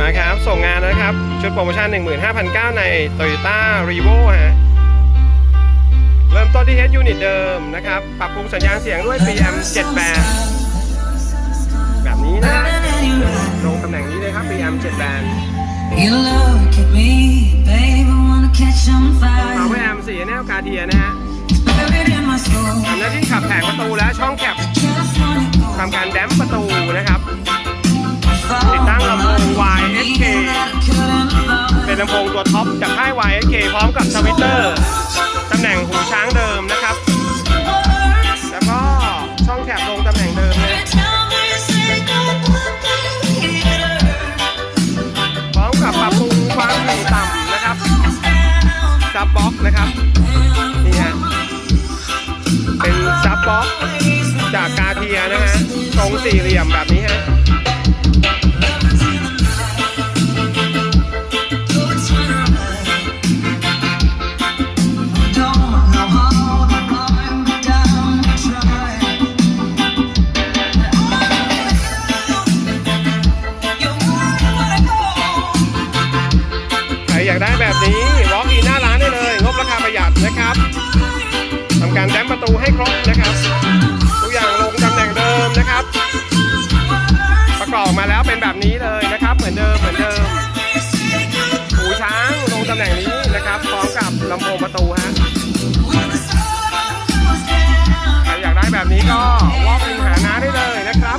มาครับ ส่งงานนะครับ ชุดโปรโมชั่น 15,900 ใน Toyota r e v o ฮะ เริ่มต้นที่ H Unit เดิมนะครับ ปรับปรุงสัญญาณเสียงด้วย PM 7แบนแบบนี้นะลงตำแหน่งนี้เลยครับ PM 7แบน You look at me, baby, wanna catch on fire. Power Amp 4แนวกาเทียนะฮะ Buried in my soul. ทำหน้าที่ขับแผงประตูและช่องแคป Just wanna go. ทำการแดมป์ประตูนะครับ ลำโพงตัวท็อปจากค่าย YSK พร้อมกับสวิตเตอร์ตำแหน่งหูช้างเดิมนะครับ แล้วก็ช่องแคปลงตำแหน่งเดิมนะ Tell me you say that one thing here. พร้อมกับปรับปรุงความถี่ต่ำนะครับซับบ็อกนะครับนี่ฮะเป็นซับบ็อกจากกาเทียนะฮะทรงสี่เหลี่ยมแบบนี้ฮะ นี้วอล์กอินหน้าร้านได้เลย งบราคาประหยัดนะครับทำการแดมประตูให้ครบนะครับทุกอย่างลงตำแหน่งเดิมนะครับ ประกอบมาแล้วเป็นแบบนี้เลยนะครับ เหมือนเดิมเหมือนเดิมหูช้างลงตำแหน่งนี้นะครับพร้อมกับลำโพงประตูฮะใครอยากได้แบบนี้ก็วอล์กอินหาน้าได้เลยนะครับ